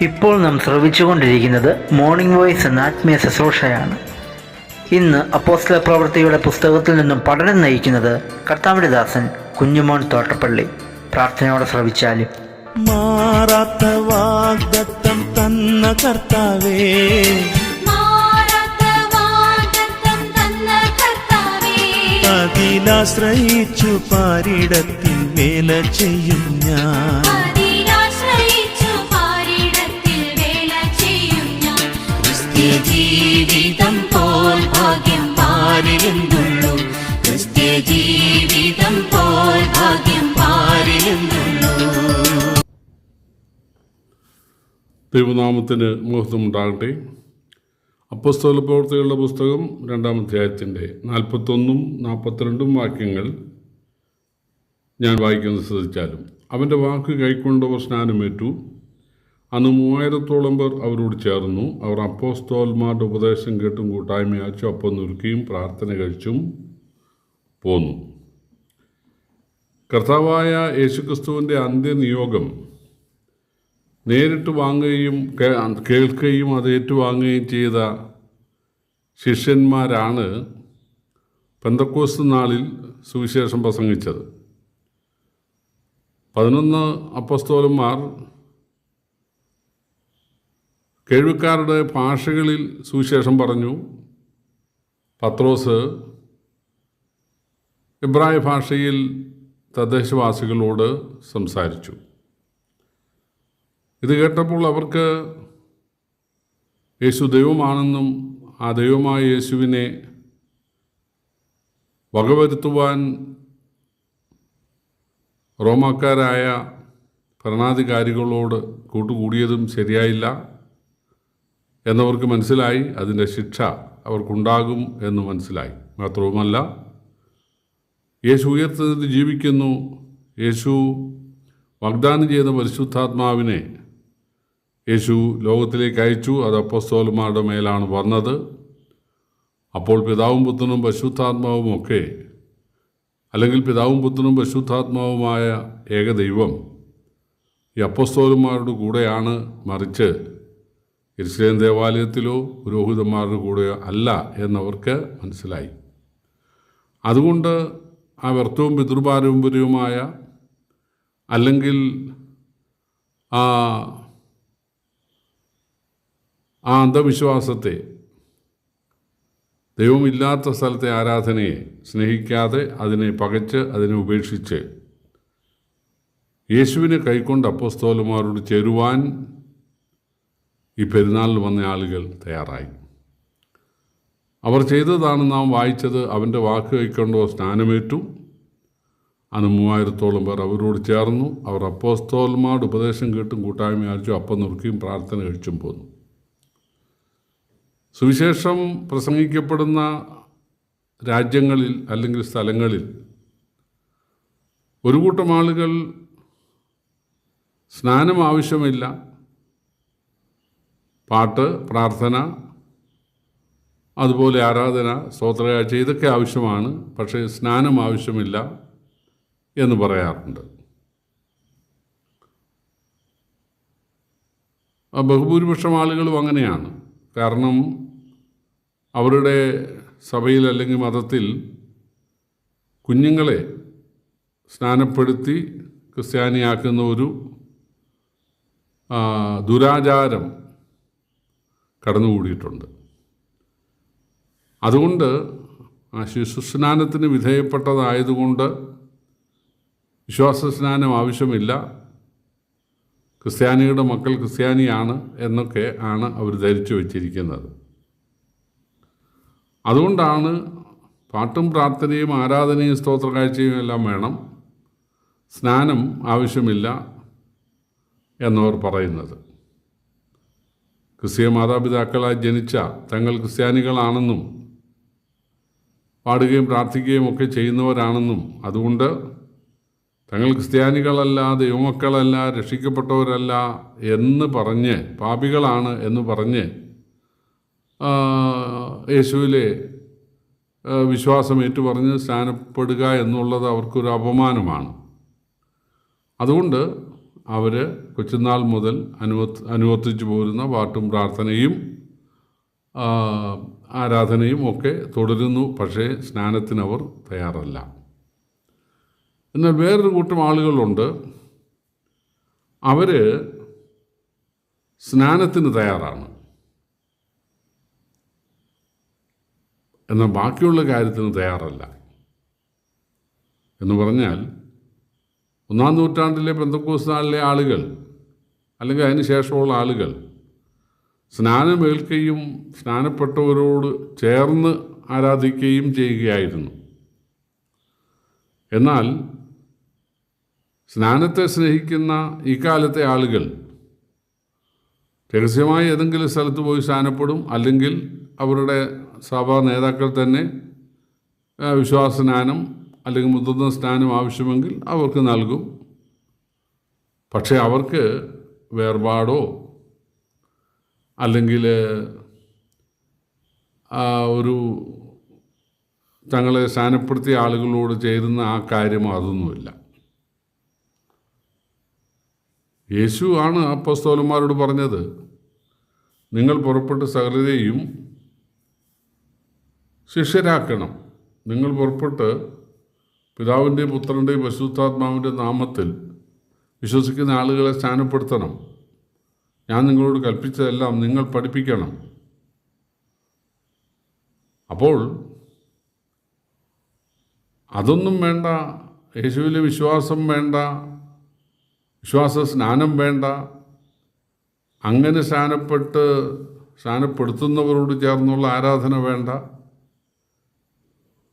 ഇപ്പോൾ നാം ശ്രവിച്ചുകൊണ്ടിരിക്കുന്നത് morning voice എന്ന ആത്മീയ ശുശ്രൂഷയാണ്. ഇന്ന് അപ്പോസ്തല പ്രവൃത്തിയുടെ പുസ്തകത്തിൽ നിന്നും പഠനം നയിക്കുന്നത് കർത്താവിന്റെ ദാസൻ കുഞ്ഞുമോൻ തോട്ടപ്പള്ളി. പ്രാർത്ഥനയോടെ ശ്രവിച്ചാലും. മാറാത്ത വാഗ്ദത്തം തന്ന കർത്താവേ. മാറാത്ത വാഗ്ദത്തം തന്ന കർത്താവേ, അതിലാശ്രയിച്ചു പാരിടത്തിൽ വേല ചെയ്യും ഞാൻ. ജീവിതം പോൽ ഭാഗ്യം പാരിലെന്തുള്ളൂ ക്രിസ്ത്യ ജീവിതം പോൽ ഭാഗ്യം പാരിലെന്തുള്ളൂ ദൈവനാമത്തിന് മുഹത്വമുണ്ടാകട്ടെ. അപ്പസ്തോല പ്രവർത്തികളുടെ പുസ്തകം രണ്ടാം അധ്യായത്തിന്റെ നാൽപ്പത്തൊന്നും നാൽപ്പത്തിരണ്ടും വാക്യങ്ങൾ ഞാൻ വായിക്കുന്നത് ശ്രദ്ധിച്ചാലും. അവന്റെ വാക്ക് കൈക്കൊണ്ടവർ സ്നാനമേറ്റു. അന്ന് മൂവായിരത്തോളം പേർ അവരോട് ചേർന്നു. അവർ അപ്പോസ്തോൽമാരുടെ ഉപദേശം കേട്ടും കൂട്ടായ്മയാച്ചു അപ്പം നുറുക്കിയും പ്രാർത്ഥന കഴിച്ചും പോന്നു. കർത്താവായ യേശുക്രിസ്തുവിന്റെ അന്ത്യനിയോഗം നേരിട്ട് വാങ്ങുകയും കേൾക്കുകയും അത് ഏറ്റുവാങ്ങുകയും ചെയ്ത ശിഷ്യന്മാരാണ് പെന്തക്കോസ് നാളിൽ സുവിശേഷം പ്രസംഗിച്ചത്. പതിനൊന്ന് അപ്പസ്തോലന്മാർ കേൾവിക്കാരുടെ ഭാഷകളിൽ സുവിശേഷം പറഞ്ഞു. പത്രോസ് ഇബ്രായ ഭാഷയിൽ തദ്ദേശവാസികളോട് സംസാരിച്ചു. ഇത് കേട്ടപ്പോൾ അവർക്ക് യേശു ദൈവമാണെന്നും ആ ദൈവമായ യേശുവിനെ വകവരുത്തുവാൻ റോമാക്കാരായ ഭരണാധികാരികളോട് കൂട്ടുകൂടിയതും ശരിയായില്ല. എന്നവർക്ക് മനസ്സിലായി അതിന്റെ ശിക്ഷ അവർക്കുണ്ടാകും എന്ന് മനസ്സിലായി. മാത്രവുമല്ല യേശു ഉയർത്തുന്നത് ജീവിക്കുന്നു. യേശു വാഗ്ദാനം ചെയ്ത പരിശുദ്ധാത്മാവിനെ യേശു ലോകത്തിലേക്ക് അയച്ചു. അത് അപ്പസ്തോലന്മാരുടെ മേലാണ് വന്നത്. അപ്പോൾ പിതാവും പുത്രനും പരിശുദ്ധാത്മാവും ഒക്കെ അല്ലെങ്കിൽ പിതാവും പുത്രനും പരിശുദ്ധാത്മാവുമായ ഏകദൈവം ഈ അപ്പസ്തോലന്മാരുടെ കൂടെയാണ് മറിച്ച് ഇസ്ലേം ദേവാലയത്തിലോ പുരോഹിതന്മാരുടെ കൂടെയോ അല്ല എന്നവർക്ക് മനസ്സിലായി. അതുകൊണ്ട് ആ വ്യർത്ഥവും പിതൃപാരമ്പര്യവുമായ അല്ലെങ്കിൽ ആ ആ അന്ധവിശ്വാസത്തെ ദൈവമില്ലാത്ത സ്ഥലത്തെ ആരാധനയെ സ്നേഹിക്കാതെ അതിനെ പകച്ച് അതിനെ ഉപേക്ഷിച്ച് യേശുവിനെ കൈക്കൊണ്ട് അപ്പസ്തോലന്മാരോട് ചേരുവാൻ ഈ പെരുന്നാളിൽ വന്ന ആളുകൾ തയ്യാറായി. അവർ ചെയ്തതാണ് നാം വായിച്ചത് അവന്റെ വാക്ക് കൈക്കൊണ്ടോ സ്നാനമേറ്റു. അന്ന് മൂവായിരത്തോളം പേർ അവരോട് ചേർന്നു. അവർ അപ്പോസ്തോൽമാരുടെ ഉപദേശം കേട്ടും കൂട്ടായ്മ അയച്ചു അപ്പം നുറുക്കിയും പ്രാർത്ഥന കഴിച്ചും പോന്നു. സുവിശേഷം പ്രസംഗിക്കപ്പെടുന്ന രാജ്യങ്ങളിൽ അല്ലെങ്കിൽ സ്ഥലങ്ങളിൽ ഒരു കൂട്ടം ആളുകൾ സ്നാനം ആവശ്യമില്ല. പാട്ട് പ്രാർത്ഥന അതുപോലെ ആരാധന സ്തോത്രകാഴ്ച ഇതൊക്കെ ആവശ്യമാണ്. പക്ഷേ സ്നാനം ആവശ്യമില്ല എന്ന് പറയാറുണ്ട്. ബഹുഭൂരിപക്ഷം ആളുകളും അങ്ങനെയാണ്. കാരണം അവരുടെ സഭയിൽ അല്ലെങ്കിൽ മതത്തിൽ കുഞ്ഞുങ്ങളെ സ്നാനപ്പെടുത്തി ക്രിസ്ത്യാനിയാക്കുന്ന ഒരു ദുരാചാരം കടന്നുകൂടിയിട്ടുണ്ട്. അതുകൊണ്ട് ആ ശിശുസ്നാനത്തിന് വിധേയപ്പെട്ടതായതുകൊണ്ട് വിശ്വാസ സ്നാനം ആവശ്യമില്ല. ക്രിസ്ത്യാനിയുടെ മക്കൾ ക്രിസ്ത്യാനിയാണ് എന്നൊക്കെ ആണ് അവർ ധരിച്ചു വച്ചിരിക്കുന്നത്. അതുകൊണ്ടാണ് പാട്ടും പ്രാർത്ഥനയും ആരാധനയും സ്തോത്ര കാഴ്ചയും എല്ലാം വേണം. സ്നാനം ആവശ്യമില്ല എന്നവർ പറയുന്നത്. ക്രിസ്തീയ മാതാപിതാക്കളായി ജനിച്ച തങ്ങൾ ക്രിസ്ത്യാനികളാണെന്നും പാടുകയും പ്രാർത്ഥിക്കുകയും ഒക്കെ ചെയ്യുന്നവരാണെന്നും അതുകൊണ്ട് തങ്ങൾ ക്രിസ്ത്യാനികളല്ല ദൈവമക്കളല്ല രക്ഷിക്കപ്പെട്ടവരല്ല എന്ന് പറഞ്ഞ് പാപികളാണ് എന്ന് പറഞ്ഞ് യേശുവിലെ വിശ്വാസം ഏറ്റുപറഞ്ഞ് സ്നാനപ്പെടുക എന്നുള്ളത് അവർക്കൊരു അപമാനമാണ്. അതുകൊണ്ട് അവർ കൊച്ചുനാൾ മുതൽ അനുവർത്തി അനുവർത്തിച്ചു പോരുന്ന പാട്ടും പ്രാർത്ഥനയും ആരാധനയും ഒക്കെ തുടരുന്നു. പക്ഷേ സ്നാനത്തിനവർ തയ്യാറല്ല. എന്നാൽ വേറൊരു കൂട്ടം ആളുകളുണ്ട്. അവർ സ്നാനത്തിന് തയ്യാറാണ്. എന്നാൽ ബാക്കിയുള്ള കാര്യത്തിന് തയ്യാറല്ല. എന്ന് പറഞ്ഞാൽ ഒന്നാം നൂറ്റാണ്ടിലെ പെന്തക്കോസ്താനിലെ ആളുകൾ അല്ലെങ്കിൽ അതിന് ശേഷമുള്ള ആളുകൾ സ്നാനമേൽക്കുകയും സ്നാനപ്പെട്ടവരോട് ചേർന്ന് ആരാധിക്കുകയും ചെയ്യുകയായിരുന്നു. എന്നാൽ സ്നാനത്തെ സ്നേഹിക്കുന്ന ഇക്കാലത്തെ ആളുകൾ രഹസ്യമായി ഏതെങ്കിലും സ്ഥലത്ത് പോയി സ്നാനപ്പെടും അല്ലെങ്കിൽ അവരുടെ സഭാ നേതാക്കൾ തന്നെ വിശ്വാസ വിശ്വാസസ്നാനം അല്ലെങ്കിൽ മുതിർന്ന സ്നാനം ആവശ്യമെങ്കിൽ അവർക്ക് നൽകും. പക്ഷേ അവർക്ക് വേർപാടോ അല്ലെങ്കിൽ ഒരു തങ്ങളെ സ്നാനപ്പെടുത്തിയ ആളുകളോട് ചേരുന്ന ആ കാര്യം അതൊന്നുമില്ല. യേശു ആണ് അപ്പസ്തോലന്മാരോട് പറഞ്ഞത് നിങ്ങൾ പുറപ്പെട്ട് സകലരെയും ശിഷ്യരാക്കണം നിങ്ങൾ പുറപ്പെട്ട് പിതാവിന്റെയും പുത്രന്റെയും പശുത്താത്മാവിന്റെ നാമത്തിൽ വിശ്വസിക്കുന്ന ആളുകളെ സ്നാനപ്പെടുത്തണം. ഞാൻ നിങ്ങളോട് കൽപ്പിച്ചതെല്ലാം നിങ്ങൾ പഠിപ്പിക്കണം. അപ്പോൾ അതൊന്നും വേണ്ട യേശുവിലെ വിശ്വാസം വേണ്ട വിശ്വാസ സ്നാനം വേണ്ട. അങ്ങനെ സ്നാനപ്പെട്ട് സ്നാനപ്പെടുത്തുന്നവരോട് ചേർന്നുള്ള ആരാധന വേണ്ട.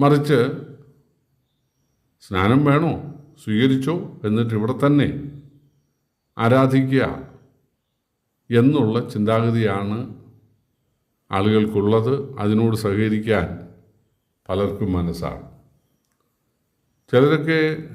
മറിച്ച് സ്നാനം വേണോ? സ്വീകരിച്ചോ? എന്നിട്ട് ഇവിടെ തന്നെ ആരാധിക്കുക എന്നുള്ള ചിന്താഗതിയാണ് ആളുകൾക്കുള്ളത്. അതിനോട് സഹകരിക്കാൻ പലർക്കും മനസ്സാണ്. ചിലരൊക്കെ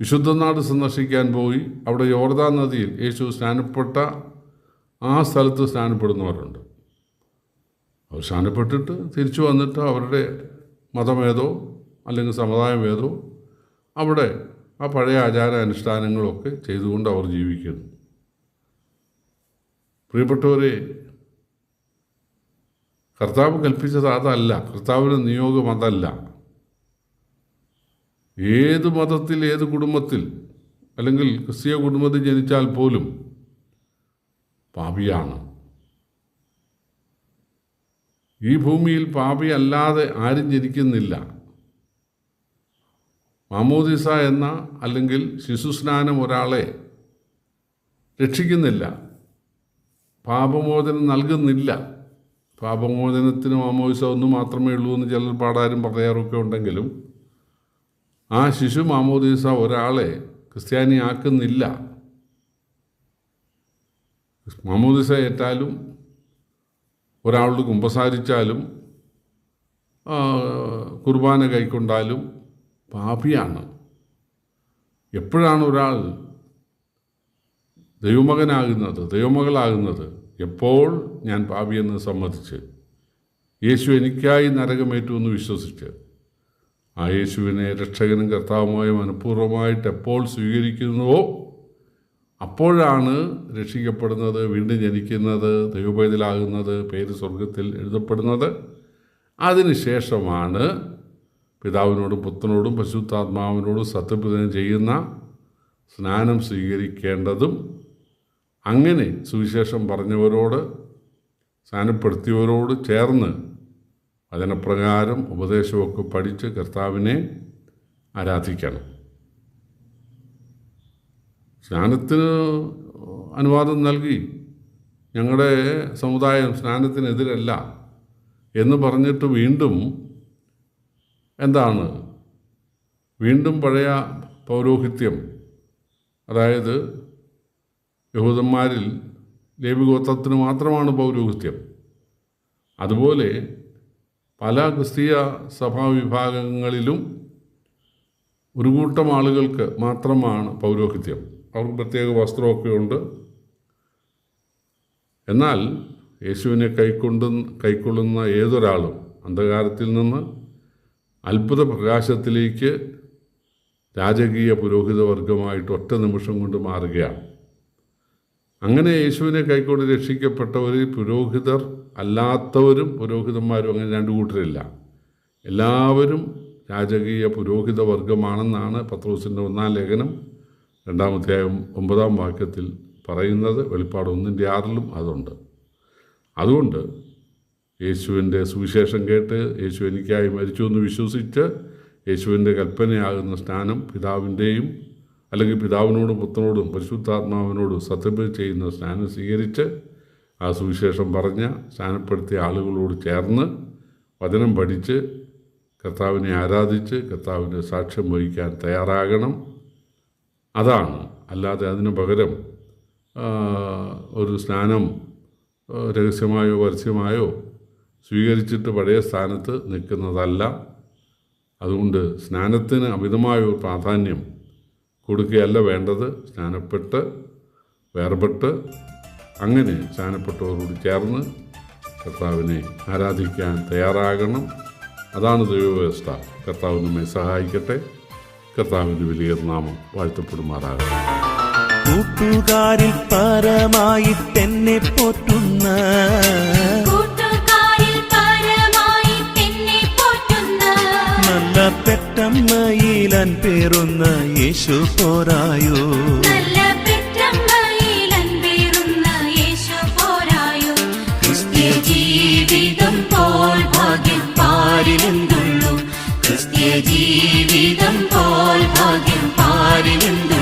വിശുദ്ധനാട് സന്ദർശിക്കാൻ പോയി. അവിടെ യോർദാൻ നദിയിൽ യേശു സ്നാനപ്പെട്ട ആ സ്ഥലത്ത് സ്നാനപ്പെടുന്നവരുണ്ട്. അവർ സ്നാനപ്പെട്ടിട്ട് തിരിച്ചു വന്നിട്ട് അവരുടെ മതമേതോ അല്ലെങ്കിൽ സമുദായം ഏതോ അവിടെ ആ പഴയ ആചാര അനുഷ്ഠാനങ്ങളൊക്കെ ചെയ്തുകൊണ്ട് അവർ ജീവിക്കുന്നു. പ്രിയപ്പെട്ടവരെ കർത്താവ് കൽപ്പിച്ചത് അതല്ല. കർത്താവിന്റെ നിയോഗം അതല്ല. ഏത് മതത്തിൽ ഏത് കുടുംബത്തിൽ അല്ലെങ്കിൽ ക്രിസ്തീയ കുടുംബത്തിൽ ജനിച്ചാൽ പോലും പാപിയാണ്. ഈ ഭൂമിയിൽ പാപിയല്ലാതെ ആരും ജനിക്കുന്നില്ല. മാമോദിസ എന്ന അല്ലെങ്കിൽ ശിശുസ്നാനം ഒരാളെ രക്ഷിക്കുന്നില്ല. പാപമോചനം നൽകുന്നില്ല. പാപമോചനത്തിന് മാമോദിസ ഒന്ന് മാത്രമേ ഉള്ളൂ എന്ന് ചിലർ പാടാരും പറയാറൊക്കെ ഉണ്ടെങ്കിലും ആ ശിശു മാമോദിസ ഒരാളെ ക്രിസ്ത്യാനിയാക്കുന്നില്ല മാമോദിസ ഏറ്റാലും ഒരാളോട് കുമ്പസാരിച്ചാലും കുർബാന കൈക്കൊണ്ടാലും പാപിയാണ്. എപ്പോഴാണ് ഒരാൾ ദൈവമകനാകുന്നത് ദൈവമകളാകുന്നത്? എപ്പോൾ ഞാൻ പാപിയെന്ന് സമ്മതിച്ച്? യേശു എനിക്കായി നരകമേറ്റു എന്ന് വിശ്വസിച്ച്? ആ യേശുവിനെ രക്ഷകനും കർത്താവുമായി മനഃപൂർവമായിട്ട് എപ്പോൾ സ്വീകരിക്കുന്നുവോ അപ്പോഴാണ് രക്ഷിക്കപ്പെടുന്നത് വീണ്ടും ജനിക്കുന്നത് ദൈവപൈതലാകുന്നത് പേര് സ്വർഗത്തിൽ എഴുതപ്പെടുന്നത്. അതിനുശേഷമാണ് പിതാവിനോടും പുത്രനോടും പശുത്താത്മാവിനോടും സത്യപ്രതിജ്ഞ ചെയ്യുന്ന സ്നാനം സ്വീകരിക്കേണ്ടതും അങ്ങനെ സുവിശേഷം പറഞ്ഞവരോട് സ്നാനപ്പെടുത്തിയവരോട് ചേർന്ന് വചനപ്രകാരം ഉപദേശമൊക്കെ പഠിച്ച് കർത്താവിനെ ആരാധിക്കണം. സ്നാനത്തിന് അനുവാദം നൽകി ഞങ്ങളുടെ സമുദായം സ്നാനത്തിനെതിരല്ല എന്ന് പറഞ്ഞിട്ട് വീണ്ടും എന്താണ്? വീണ്ടും പഴയ പൗരോഹിത്യം അതായത് യഹൂദന്മാരിൽ ലേവിഗോത്രത്തിന് മാത്രമാണ് പൗരോഹിത്യം. അതുപോലെ പല ക്രിസ്തീയ സഭാ വിഭാഗങ്ങളിലും ഒരു കൂട്ടം ആളുകൾക്ക് മാത്രമാണ് പൗരോഹിത്യം. അവർക്ക് പ്രത്യേക വസ്ത്രമൊക്കെ ഉണ്ട്. എന്നാൽ യേശുവിനെ കൈക്കൊണ്ട് കൈക്കൊള്ളുന്ന ഏതൊരാളും അന്ധകാരത്തിൽ നിന്ന് അത്ഭുത പ്രകാശത്തിലേക്ക് രാജകീയ പുരോഹിത വർഗമായിട്ട് ഒറ്റ നിമിഷം കൊണ്ട് മാറുകയാണ്. അങ്ങനെ യേശുവിനെ കൈക്കൊണ്ട് രക്ഷിക്കപ്പെട്ടവർ പുരോഹിതർ അല്ലാത്തവരും പുരോഹിതന്മാരും അങ്ങനെ രണ്ടു കൂട്ടരില്ല. എല്ലാവരും രാജകീയ പുരോഹിത വർഗമാണെന്നാണ് പത്രോസിന്റെ ഒന്നാം ലേഖനം രണ്ടാമധ്യായം ഒമ്പതാം വാക്യത്തിൽ പറയുന്നത്. വെളിപ്പാട് ഒന്നിന്റെ ആറിലും അതുണ്ട്. അതുകൊണ്ട് യേശുവിന്റെ സുവിശേഷം കേട്ട് യേശു എനിക്കായി മരിച്ചു എന്ന് വിശ്വസിച്ച് യേശുവിന്റെ കൽപ്പനയാകുന്ന സ്നാനം പിതാവിന്റെയും അല്ലെങ്കിൽ പിതാവിനോടും പുത്രനോടും പരിശുദ്ധാത്മാവിനോടും സത്യപ്രതി ചെയ്യുന്ന സ്നാനം സ്വീകരിച്ച് ആ സുവിശേഷം പറഞ്ഞ സ്നാനപ്പെടുത്തിയ ആളുകളോട് ചേർന്ന് വചനം പഠിച്ച് കർത്താവിനെ ആരാധിച്ച് കർത്താവിന്റെ സാക്ഷ്യം വഹിക്കാൻ തയ്യാറാകണം. അതാണ് അല്ലാതെ അതിന് പകരം ഒരു സ്നാനം രഹസ്യമായോ പരസ്യമായോ സ്വീകരിച്ചിട്ട് പഴയ സ്ഥാനത്ത് നിൽക്കുന്നതല്ല. അതുകൊണ്ട് സ്നാനത്തിന് അമിതമായ ഒരു പ്രാധാന്യം കൊടുക്കുകയല്ല വേണ്ടത്. സ്നാനപ്പെട്ട് വേർപെട്ട് അങ്ങനെ സ്നാനപ്പെട്ടവരോട് ചേർന്ന് കർത്താവിനെ ആരാധിക്കാൻ തയ്യാറാകണം. അതാണ് ദൈവവ്യവസ്ഥ. കർത്താവ് നമ്മെ സഹായിക്കട്ടെ. കർത്താവിന്റെ വലിയ നാമം വാഴ്ത്തപ്പെടുമാറാകട്ടെ. കൂട്ടുകാരിൽ തന്നെ പോറ്റുന്ന പെറ്റമ്മയിലൻ പേരുന്ന യേശു പോരായോ? ജീവിതം പോൽ ഭാഗ്യം പാരിലെന്തുള്ളൂ